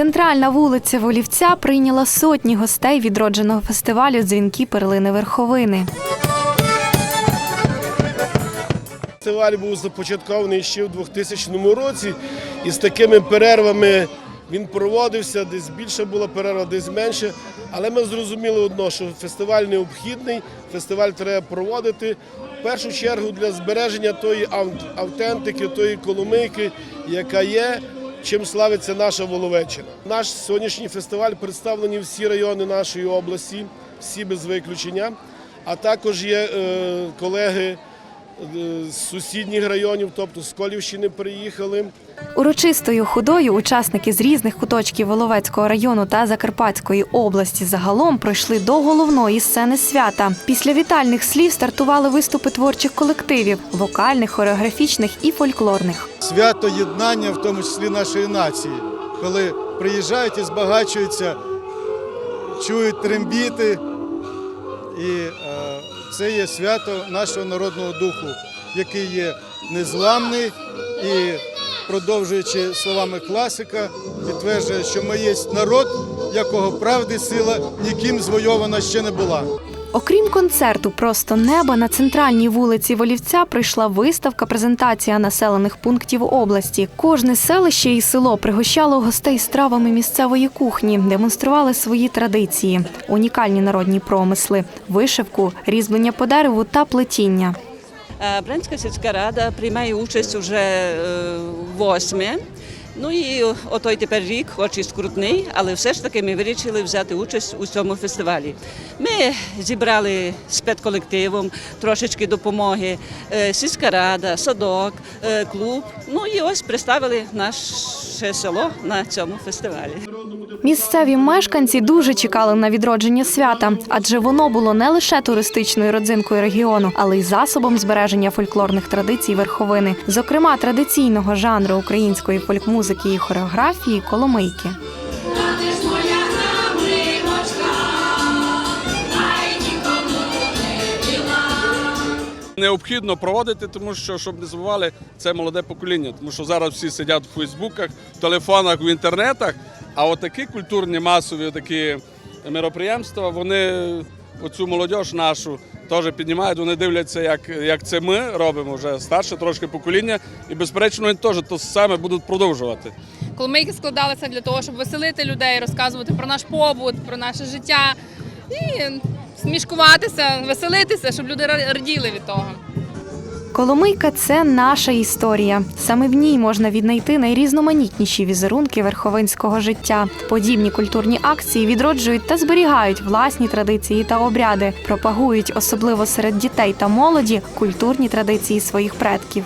Центральна вулиця Волівця прийняла сотні гостей відродженого фестивалю Дзвінки перлини верховини. Фестиваль був започаткований ще в 2000 році, і з такими перервами він проводився, десь більше була перерва, десь менше. Але ми зрозуміли одно, що фестиваль необхідний, фестиваль треба проводити в першу чергу для збереження тої автентики, тої коломийки, яка є, чим славиться наша Воловеччина. Наш сьогоднішній фестиваль представлені всі райони нашої області, всі без виключення. А також є е, колеги з сусідніх районів, тобто з Колівщини приїхали. Урочистою ходою учасники з різних куточків Воловецького району та Закарпатської області загалом пройшли до головної сцени свята. Після вітальних слів стартували виступи творчих колективів вокальних, хореографічних і фольклорних. свято єднання, в тому числі нашої нації, коли приїжджають і збагачуються, чують трембіти. І е, це є свято нашого народного духу, який є незламний і, продовжуючи словами класика, підтверджує, що ми є народ, якого правди сила ніким звойована ще не була. Окрім концерту Просто небо на центральній вулиці Волівця прийшла виставка презентація населених пунктів області. Кожне селище і село пригощало гостей стравами місцевої кухні, демонстрували свої традиції, унікальні народні промисли, вишивку, різьблення по дереву та плетіння. Е, Брянська сільська рада приймає участь уже е, восьме. Ну і отой тепер рік, хоч і скрутний, але все ж таки ми вирішили взяти участь у цьому фестивалі. Ми зібрали з педколективом трошечки допомоги, е, сільська рада, садок, е, клуб. Ну і ось представили наше село на цьому фестивалі. Місцеві мешканці дуже чекали на відродження свята, адже воно було не лише туристичною родзинкою регіону, але й засобом збереження фольклорних традицій верховини, зокрема традиційного жанру української фольк-музики і хореографії коломийки. Необхідно проводити, тому що щоб не забували це молоде покоління, тому що зараз всі сидять в Фейсбуках, в телефонах, в інтернетах. А отакі культурні масові такі мероприємства, вони оцю молодь нашу теж піднімають. Вони дивляться, як, як це ми робимо вже старше трошки покоління, і безперечно вони теж то саме будуть продовжувати. Коломийки складалися для того, щоб веселити людей, розказувати про наш побут, про наше життя і смішкуватися, веселитися, щоб люди раділи від того. Коломийка це наша історія. Саме в ній можна віднайти найрізноманітніші візерунки верховинського життя. Подібні культурні акції відроджують та зберігають власні традиції та обряди, пропагують особливо серед дітей та молоді культурні традиції своїх предків.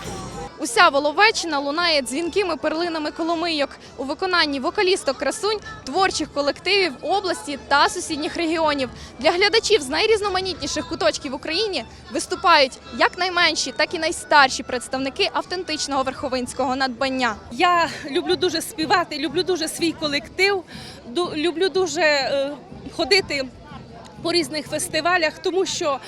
Уся Воловеччина лунає дзвінкими перлинами коломийок у виконанні вокалісток красунь, творчих колективів області та сусідніх регіонів. Для глядачів з найрізноманітніших куточків в Україні виступають як найменші, так і найстарші представники автентичного верховинського надбання. Я люблю дуже співати, люблю дуже свій колектив, люблю дуже е, ходити по різних фестивалях, тому що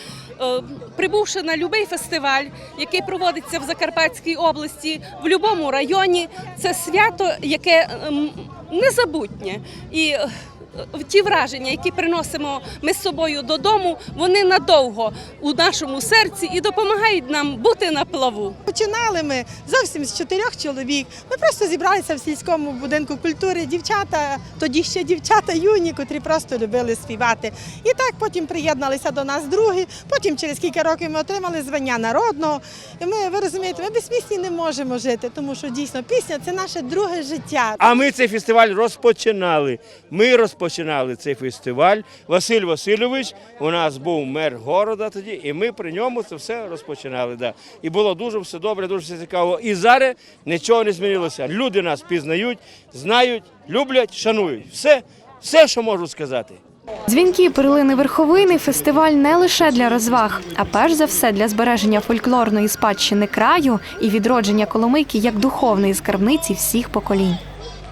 е, прибувши на будь-який фестиваль, який проводиться в Закарпатській області, в будь-якому районі, це свято, яке ем, незабутнє. І е, ті враження, які приносимо ми з собою додому, вони надовго у нашому серці і допомагають нам бути на плаву. Починали ми зовсім з чотирьох чоловік. Ми просто зібралися в сільському будинку культури. Дівчата, тоді ще дівчата юні, котрі просто любили співати. І так потім приєдналися до нас другі. Потім через кілька років ми отримали звання народного. І ми, ви розумієте, ми без пісні не можемо жити, тому що дійсно пісня це наше друге життя. А ми цей фестиваль розпочинали. Ми розпочинали цей фестиваль. Василь Васильович у нас був мер города тоді, і ми при ньому це все розпочинали. Да. І було дуже все добре, дуже все цікаво. І зараз нічого не змінилося. Люди нас пізнають, знають, люблять, шанують. Все, все, що можу сказати. Дзвінки перлини верховини фестиваль не лише для розваг, а перш за все для збереження фольклорної спадщини краю і відродження коломийки як духовної скарбниці всіх поколінь.